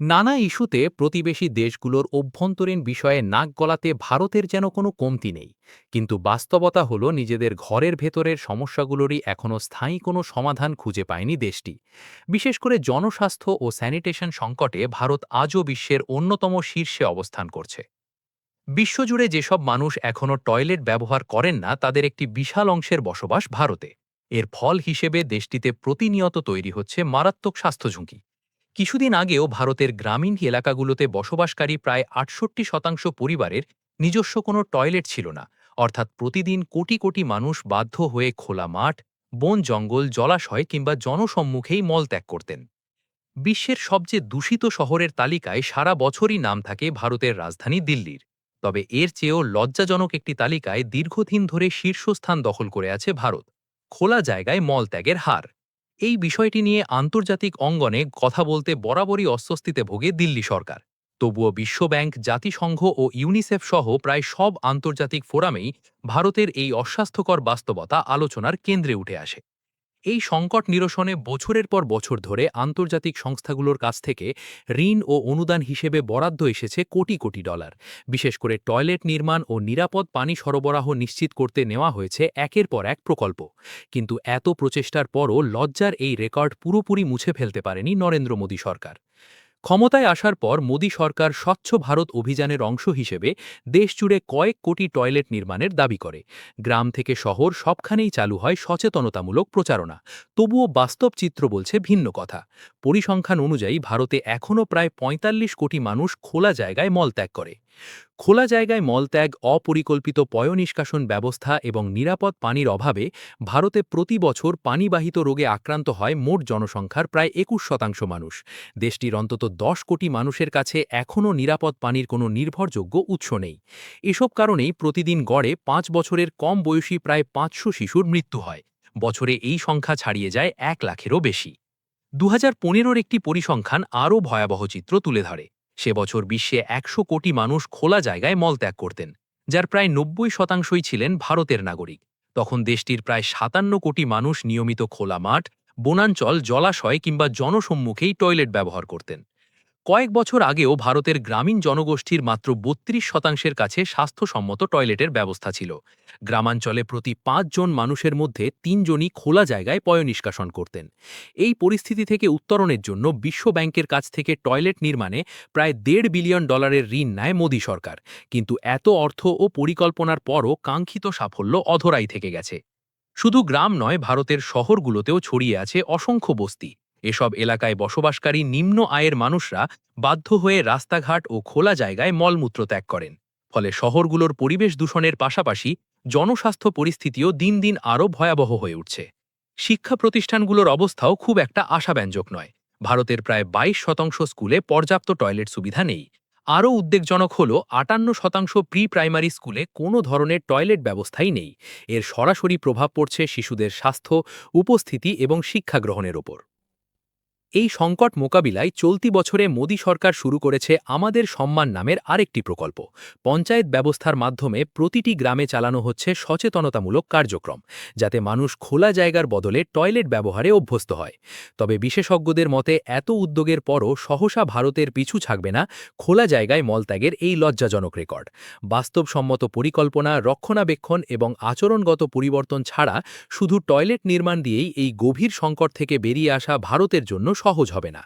নানা ইস্যুতে প্রতিবেশী দেশগুলোর অভ্যন্তরীণ বিষয়ে নাক গলাতে ভারতের যেন কোনো কমতি নেই, কিন্তু বাস্তবতা হল নিজেদের ঘরের ভেতরের সমস্যাগুলোরই এখনও স্থায়ী কোনো সমাধান খুঁজে পায়নি দেশটি। বিশেষ করে জনস্বাস্থ্য ও স্যানিটেশন সংকটে ভারত আজও বিশ্বের অন্যতম শীর্ষে অবস্থান করছে। বিশ্বজুড়ে যেসব মানুষ এখনও টয়লেট ব্যবহার করেন না, তাদের একটি বিশাল অংশের বসবাস ভারতে। এর ফল হিসেবে দেশটিতে প্রতিনিয়ত তৈরি হচ্ছে মারাত্মক স্বাস্থ্য ঝুঁকি। কিছুদিন আগেও ভারতের গ্রামীণ এলাকাগুলোতে বসবাসকারী প্রায় আটষট্টি শতাংশ পরিবারের নিজস্ব কোনো টয়লেট ছিল না। অর্থাৎ প্রতিদিন কোটি কোটি মানুষ বাধ্য হয়ে খোলা মাঠ, বন জঙ্গল, জলাশয় কিংবা জনসম্মুখেই মলত্যাগ করতেন। বিশ্বের সবচেয়ে দূষিত শহরের তালিকায় সারা বছরই নাম থাকে ভারতের রাজধানী দিল্লির। তবে এর চেয়েও লজ্জাজনক একটি তালিকায় দীর্ঘদিন ধরে শীর্ষস্থান দখল করে আছে ভারত। খোলা জায়গায় মলত্যাগের হার। এই বিষয়টি নিয়ে আন্তর্জাতিক অঙ্গনে কথা বলতে বরাবরই অস্বস্তিতে ভোগে দিল্লি সরকার। তবুও বিশ্বব্যাংক জাতিসংঘ ও ইউনিসেফ সহ প্রায় সব আন্তর্জাতিক ফোরামেই ভারতের এই অস্বাস্থ্যকর বাস্তবতা আলোচনার কেন্দ্রে উঠে আসে। এই সংকট নিরসনে বছরের পর বছর ধরে আন্তর্জাতিক সংস্থাগুলোর কাছ থেকে ঋণ ও অনুদান হিসেবে বরাদ্দ এসেছে কোটি কোটি ডলার। বিশেষ করে টয়লেট নির্মাণ ও নিরাপদ পানি সরবরাহ নিশ্চিত করতে নেওয়া হয়েছে একের পর এক প্রকল্প। কিন্তু এত প্রচেষ্টার পরও লজ্জার এই রেকর্ড পুরোপুরি মুছে ফেলতে পারেনি নরেন্দ্র মোদী সরকার। ক্ষমতায় আসার পর মোদী সরকার স্বচ্ছ ভারত অভিযানের অংশ হিসেবে দেশজুড়ে কয়েক কোটি টয়লেট নির্মাণের দাবি করে। গ্রাম থেকে শহর সবখানেই চালু হয় সচেতনতামূলক প্রচারণা। তবুও বাস্তব চিত্র বলছে ভিন্ন কথা। পরিসংখ্যান অনুযায়ী ভারতে এখনও প্রায় ৪৫ কোটি মানুষ খোলা জায়গায় মলত্যাগ করে। খোলা জায়গায় মলত্যাগ, অপরিকল্পিত পয়নিষ্কাশন ব্যবস্থা এবং নিরাপদ পানির অভাবে ভারতে প্রতি বছর পানিবাহিত রোগে আক্রান্ত হয় মোট জনসংখ্যার প্রায় একুশ শতাংশ মানুষ। দেশটির অন্তত দশ কোটি মানুষের কাছে এখনও নিরাপদ পানির কোনো নির্ভরযোগ্য উৎস নেই। এসব কারণেই প্রতিদিন গড়ে পাঁচ বছরের কম বয়সী প্রায় পাঁচশো শিশুর মৃত্যু হয়। বছরে এই সংখ্যা ছাড়িয়ে যায় এক লাখেরও বেশি। দু হাজার একটি পরিসংখ্যান আরও ভয়াবহ চিত্র তুলে ধরে। সে বছর বিশ্বে একশো কোটি মানুষ খোলা জায়গায় মলত্যাগ করতেন, যার প্রায় নব্বই শতাংশই ছিলেন ভারতের নাগরিক। তখন দেশটির প্রায় সাতান্ন কোটি মানুষ নিয়মিত খোলা মাঠ, বনাঞ্চল, জলাশয় কিংবা জনসম্মুখেই টয়লেট ব্যবহার করতেন। কয়েক বছর আগেও ভারতের গ্রামীণ জনগোষ্ঠীর মাত্র বত্রিশ শতাংশের কাছে স্বাস্থ্যসম্মত টয়লেটের ব্যবস্থা ছিল। গ্রামাঞ্চলে প্রতি পাঁচজন মানুষের মধ্যে তিনজনই খোলা জায়গায় পয়নিষ্কাশন করতেন। এই পরিস্থিতি থেকে উত্তরণের জন্য বিশ্ব ব্যাংকের কাছ থেকে টয়লেট নির্মাণে প্রায় দেড় বিলিয়ন ডলারের ঋণ নেয় মোদী সরকার। কিন্তু এত অর্থ ও পরিকল্পনার পরও কাঙ্ক্ষিত সাফল্য অধরাই থেকে গেছে। শুধু গ্রাম নয়, ভারতের শহরগুলোতেও ছড়িয়ে আছে অসংখ্য বস্তি। এসব এলাকায় বসবাসকারী নিম্ন আয়ের মানুষরা বাধ্য হয়ে রাস্তাঘাট ও খোলা জায়গায় মলমূত্র ত্যাগ করেন। ফলে শহরগুলোর পরিবেশ দূষণের পাশাপাশি জনস্বাস্থ্য পরিস্থিতিও দিন দিন আরও ভয়াবহ হয়ে উঠছে। শিক্ষা প্রতিষ্ঠানগুলোর অবস্থাও খুব একটা আশাব্যঞ্জক নয়। ভারতের প্রায় ২২ শতাংশ স্কুলে পর্যাপ্ত টয়লেট সুবিধা নেই। আরও উদ্বেগজনক হল, আটান্ন শতাংশ প্রি প্রাইমারি স্কুলে কোনো ধরনের টয়লেট ব্যবস্থাই নেই। এর সরাসরি প্রভাব পড়ছে শিশুদের স্বাস্থ্য, উপস্থিতি এবং শিক্ষা গ্রহণের ওপর। এই সংকট মোকাবিলায় চলতি বছরে মোদী সরকার শুরু করেছে আমাদের সম্মান নামের আরেকটি প্রকল্প। পঞ্চায়েত ব্যবস্থার মাধ্যমে প্রতিটি গ্রামে চালানো হচ্ছে সচেতনতামূলক কার্যক্রম, যাতে মানুষ খোলা জায়গার বদলে টয়লেট ব্যবহারে অভ্যস্ত হয়। তবে বিশেষজ্ঞদের মতে, এত উদ্যোগের পরও সহসা ভারতের পিছু থাকবে না খোলা জায়গায় মলত্যাগের এই লজ্জাজনক রেকর্ড। বাস্তবসম্মত পরিকল্পনা, রক্ষণাবেক্ষণ এবং আচরণগত পরিবর্তন ছাড়া শুধু টয়লেট নির্মাণ দিয়েই এই গভীর সংকট থেকে বেরিয়ে আসা ভারতের জন্য সহজ হবে না।